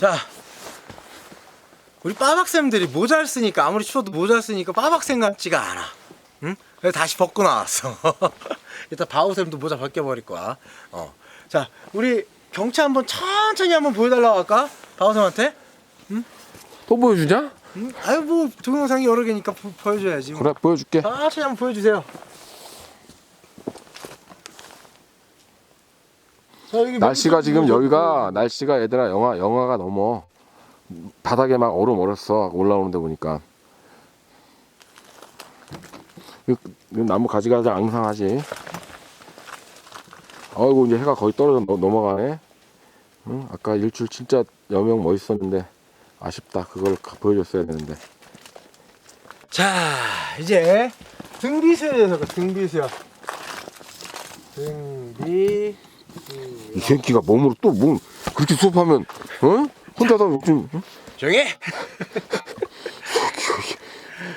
자, 우리 빠박쌤들이 모자를 쓰니까 아무리 추워도 모자를 쓰니까 빠박쌤 같지가 않아. 응? 그래서 다시 벗고 나왔어. 일단 바우쌤도 모자 벗겨버릴 거야. 어. 자, 우리 경치 한번 천천히 한번 보여달라고 할까? 바우쌤한테? 또 보여주냐? 응? 아유, 뭐, 동영상이 여러 개니까 보, 보여줘야지. 그래 보여줄게 천천히 한번 보여주세요. 자, 여기 날씨가 몇 지금 분 여기가 날씨가 얘들아 영하 영하가 넘어. 바닥에 막 얼음 얼었어 올라오는데 보니까. 이- 이 나무 가지가 다 앙상하지. 아이고 이제 해가 거의 떨어져 넘- 넘어가네. 응? 아까 일출 진짜 여명 멋있었는데 아쉽다. 그걸 가- 보여줬어야 되는데. 자 이제 대해서 볼까, 등비수요. 등비 이 새끼가 몸으로 또뭐 그렇게 수업하면 어? 혼자서 좀 응? 조용히 해!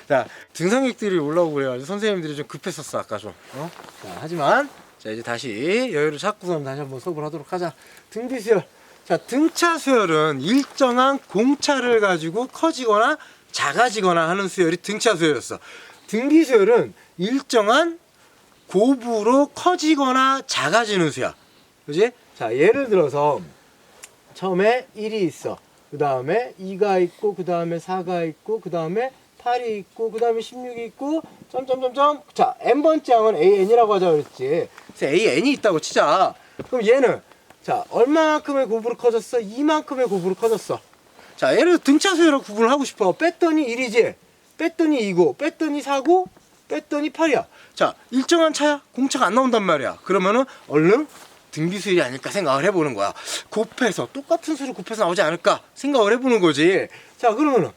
자 등산객들이 올라오고 그래가지고 선생님들이 좀 급했었어 아까 좀 어? 자 하지만 자 이제 다시 여유를 찾고선 다시 한번 수업을 하도록 하자 등비수열 자 등차 수열은 일정한 공차를 가지고 커지거나 작아지거나 하는 수열이 등차 수열이었어 등비수열은 일정한 고부로 커지거나 작아지는 수야 그지? 자 예를 들어서 처음에 1이 있어. 그 다음에 2가 있고, 그 다음에 4가 있고, 그 다음에 8이 있고, 그 다음에 16이 있고, 점점점점. 자, n번째 항은 an이라고 하자 그랬지. 그래서 an이 있다고 치자. 그럼 얘는, 자, 얼마만큼의 곱으로 커졌어? 이만큼의 곱으로 커졌어. 자, 얘를 등차 수열로 구분을 하고 싶어. 뺐더니 1이지. 뺐더니 2고, 뺐더니 4고, 뺐더니 8이야. 자, 일정한 차야. 공차가 안 나온단 말이야. 그러면은 얼른 등비수열이 아닐까 생각을 해보는 거야. 곱해서 똑같은 수를 곱해서 나오지 않을까 생각을 해보는 거지. 자 그러면은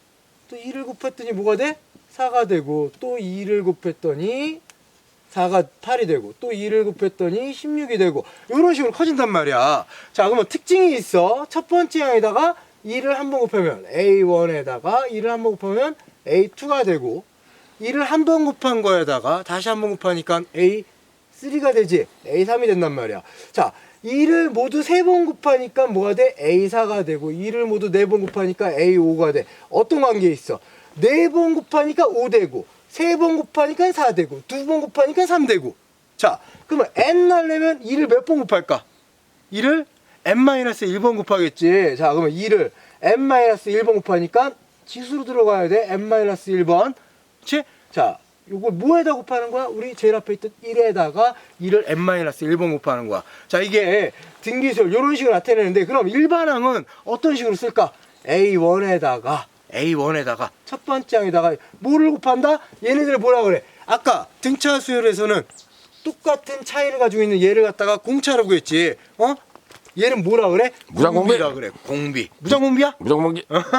또 2를 곱했더니 뭐가 돼? 4가 되고 또 2를 곱했더니 4가 8이 되고 또 2를 곱했더니 16이 되고 이런 식으로 커진단 말이야. 자 그러면 특징이 있어. 첫 번째 항에다가 2를 한 번 곱하면 A1에다가 2를 한 번 곱하면 A2가 되고 2를 한 번 곱한 거에다가 다시 한 번 곱하니까 A3가 되지 A3이 된단 말이야 자 2를 모두 세번 곱하니까 뭐가 돼? A4가 되고 2를 모두 네번 곱하니까 A5가 돼 어떤 관계 있어? 네번 곱하니까 5 되고 세번 곱하니까 4 되고 두번 곱하니까 3 되고 자 그러면 n 날려면 2를 몇 번 곱할까? 2를 n-1번 곱하겠지 자 그러면 2를 n-1번 곱하니까 지수로 들어가야 돼 n-1번 그치? 자, 요거 뭐에다 곱하는 거야? 우리 제일 앞에 있던 1에다가 2를 n-1번 곱하는 거야. 자, 이게 등기술 요런 식으로 나타내는데 그럼 일반항은 어떤 식으로 쓸까? A1에다가 A1에다가 첫 번째 항에다가 뭐를 곱한다? 얘네들 뭐라 그래? 아까 등차 수열에서는 똑같은 차이를 가지고 있는 얘를 갖다가 공차라고 했지. 어? 얘는 뭐라 그래? 무장공비? 공비라 그래. 공비. 무장공비야? 무조건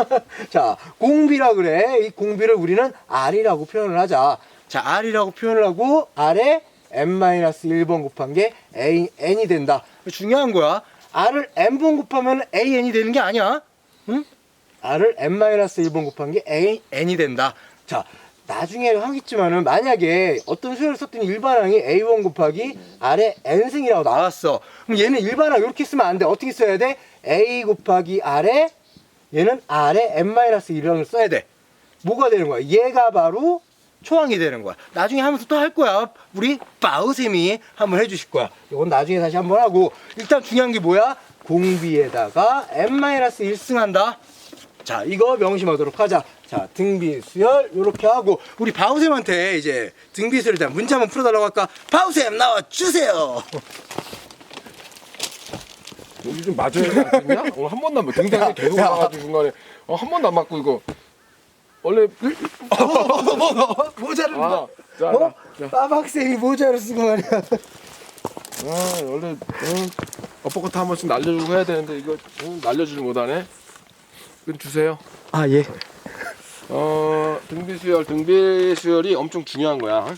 자, 공비라 그래. 이 공비를 우리는 R이라고 표현을 하자. 자, R이라고 표현을 하고 R에 n-1번 곱한 게 A, N이 된다. 중요한 거야. R을 N번 곱하면 AN이 되는 게 아니야. 응? R을 n-1번 곱한 게 A, N이 된다. 자, 나중에 하겠지만은 만약에 어떤 수열을 썼더니 일반항이 A1 곱하기 R의 N승이라고 나왔어. 그럼 얘는 일반항 이렇게 쓰면 안 돼. 어떻게 써야 돼? A 곱하기 R의 얘는 R에 n-1을 써야 돼. 뭐가 되는 거야? 얘가 바로 초항이 되는 거야. 나중에 하면서 또 할 거야. 우리 바우쌤이 한번 해주실 거야. 이건 나중에 다시 한번 하고 일단 중요한 게 뭐야? 공비에다가 n-1승 한다. 자, 이거 명심하도록 하자. 자, 등비 수열 요렇게 하고 우리 바우쌤한테 이제 등비 수열에 대한 문제 한번 풀어달라고 할까? 바우쌤 나와 주세요. 여기 좀 맞아야 되지 않겠냐? 오늘 한 번도 안 맞고 등산에 계속 야. 나가지고 중간에 어, 한 번도 안 맞고 이거 원래 모자를 아, 봐. 자, 어? 자. 빠박쌤이 모자를 쓰고 말이야. 아 원래 어, 어퍼컷 한 번씩 날려주고 해야 되는데 이거 어, 날려주지 못하네. 이건 주세요. 아 예. 어 등비 수열 등비 수열이 엄청 중요한 거야.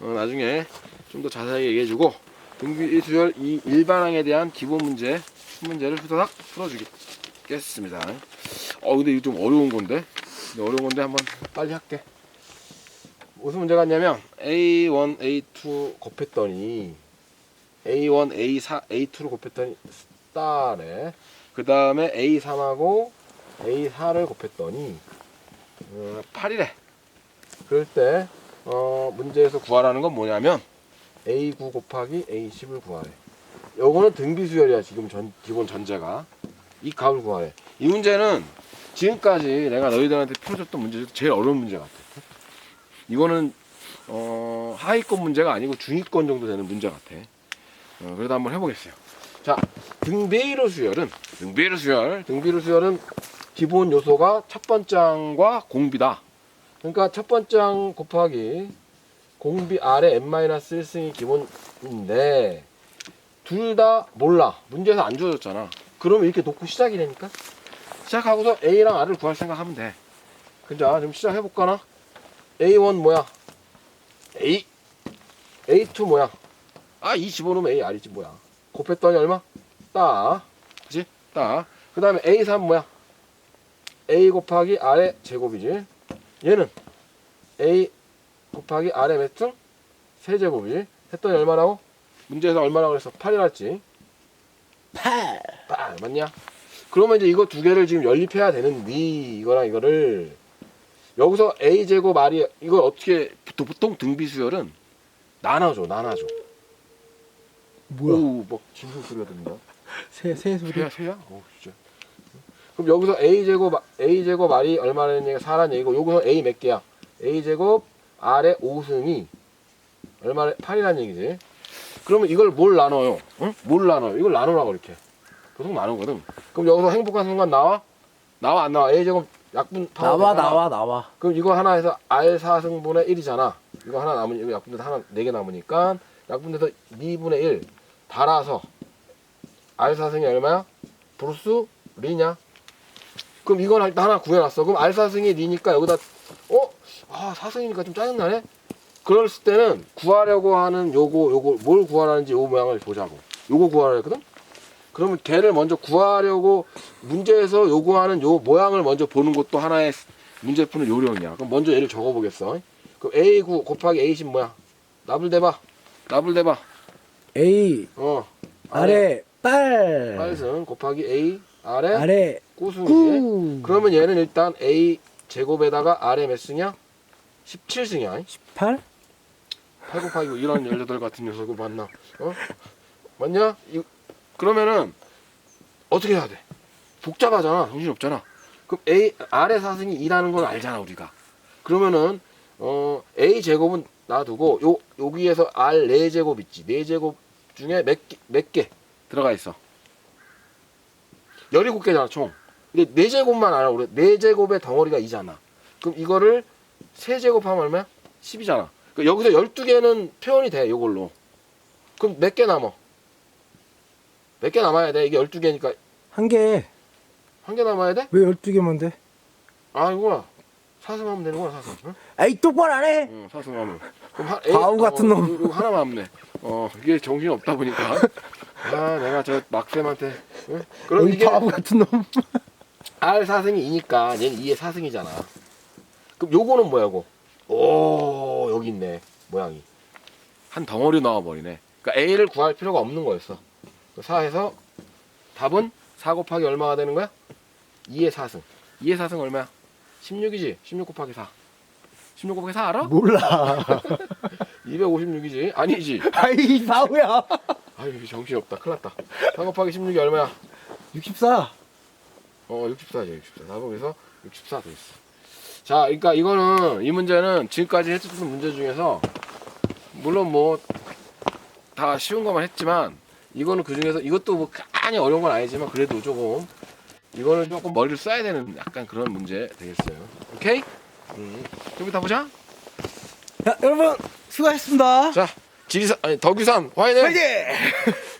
어, 나중에 좀 더 자세하게 얘기해주고 등비 수열 이 일반항에 대한 기본 문제 문제를 후다닥 풀어주겠습니다. 어 근데 이거 좀 어려운 건데 어려운 건데 한번 빨리 할게. 무슨 문제가 있냐면 A1, A2 곱했더니 A1, A4, A2로 곱했더니 스타래. 그 다음에 A3하고 A4를 곱했더니 어, 8이래. 그럴 때 어, 문제에서 구하라는 건 뭐냐면 A9 곱하기 A10을 구하래. 요거는 등비수열이야 지금 전 기본 전제가 이 값을 구하래. 이 문제는 지금까지 내가 너희들한테 풀어줬던 문제 중에서 제일 어려운 문제 같아. 이거는 어, 하위권 문제가 아니고 중위권 정도 되는 문제 같아. 어, 그래도 한번 해보겠어요. 자, 등비로 수열은 등비로 수열, 등비로 수열은 기본 요소가 첫 번장과 공비다. 그러니까 첫 번장 곱하기 공비 아래 n-1승이 기본인데 둘 다 몰라. 문제에서 안 주어졌잖아. 그러면 이렇게 놓고 시작이라니까. 시작하고서 A랑 R을 구할 생각하면 돼. 자, 지금 시작해볼까나? A1 뭐야? A. A2 뭐야? 아, 이 집어넣으면 A, R이지 뭐야. 곱했더니 얼마? 따. 그지? 따. 그 다음에 A3 뭐야? A 곱하기 R의 제곱이지. 얘는 A 곱하기 R의 몇 승? 세제곱이지. 했더니 얼마라고? 문제에서 얼마라고 그랬어? 8이랬지. 8빠 맞냐? 그러면 이제 이거 두 개를 지금 연립해야 되는 니 이거랑 이거를 여기서 a 제곱 r이 이걸 어떻게 보통- 보통 등비 수열은 나눠줘 나눠줘. 뭐야 오뭐 진수 소리가 들린다. 새, 새 소리 새야 새야? 오 진짜. 그럼 여기서 a 제곱 a 제곱 r이 얼마라는 얘기가 4라는 얘기고 여기서 a 몇 개야? a 제곱 r의 5승이 얼마래? 8이라는 얘기지. 그러면 이걸 뭘 나눠요? 응? 뭘 나눠요? 이걸 나누라고 이렇게. 보통 나누거든. 그럼 여기서 행복한 순간 나와? 나와 안 나와? a 제곱 약분 파워 나와 되잖아. 나와 나와 그럼 이거 하나 해서 R 4승분의 1이잖아. 이거 하나 남으니 이거 약분돼서 하나 4개 남으니까 약분돼서 2분의 1 달아서 R 4승이 얼마야? 브루스 리냐? 그럼 이건 일단 하나 구해놨어. 그럼 R 4승이 리니까 여기다 어? 아 4승이니까 좀 짜증나네? 그럴 때는 구하려고 하는 요거 요거 뭘 구하라는지 요 모양을 보자고. 요거 구하라 했거든? 그러면 걔를 먼저 구하려고 문제에서 요구하는 요 모양을 먼저 보는 것도 하나의 문제 푸는 요령이야. 그럼 먼저 얘를 적어보겠어. 그럼 A9 곱하기 A10 뭐야? 나불 대봐. 나불 대봐. A 어. 아래 빨 8승 곱하기 A 아래 아래 9승이지. 구 그러면 얘는 일단 A 제곱에다가 아래 몇 승이야? 17승이야. 8 8 곱하기 뭐 이런 18 같은 녀석을 만나. 어? 맞냐? 이, 그러면은 어떻게 해야 돼? 복잡하잖아. 정신 없잖아. 그럼 A 아래 사승이 2라는 건 알잖아, 우리가. 그러면은 어 A 제곱은 놔두고 요 여기에서 R 4제곱 있지. 4제곱 중에 몇 개 몇 개 들어가 있어. 17개잖아, 총. 근데 4제곱만 알아. 우리 4제곱의 덩어리가 2잖아. 그럼 이거를 3제곱 하면 얼마야? 10이잖아. 그 여기서 12개는 표현이 돼, 요걸로. 그럼 몇 개 남어? 몇 개 남아야 돼? 이게 12개니까 한 개 한 개 남아야 돼? 왜 12개만 돼? 아, 이거야. 사승하면 되는구나, 사승. 응? 아이 똑바로 안 해 응, 사승하면. 그럼 하, 바보 같은 어, 놈. 이거 하나만 남네. 어, 이게 정신이 없다 보니까. 아, 내가 저 막쌤한테. 응? 그럼 이 이게 바보 같은 놈 R 사승이 2니까 얘는 2의 사승이잖아. 그럼 요거는 뭐야고? 오, 여기 있네. 모양이. 한 덩어리 나와버리네. 그러니까 A를 구할 필요가 없는 거였어. 4에서 답은 4 곱하기 얼마가 되는 거야? 2의 4승. 2의 4승 얼마야? 16이지. 16 곱하기 4. 16 곱하기 4 알아? 몰라 256이지. 아니지. 아이 바보야 아유, 정신이 없다. 큰일 났다. 4 곱하기 16이 얼마야? 64 어, 64죠, 64. 답은 64돼 있어. 자, 그러니까 이거는 이 문제는 지금까지 했었던 문제 중에서 물론 뭐 다 쉬운 것만 했지만 이거는 그 중에서 이것도 뭐 많이 어려운 건 아니지만 그래도 조금 이거는 조금 머리를 써야 되는 약간 그런 문제 되겠어요. 오케이? 음. 좀 이따 보자. 자 여러분 수고하셨습니다 자, 지리산 아니 덕유산 화이팅! 화이팅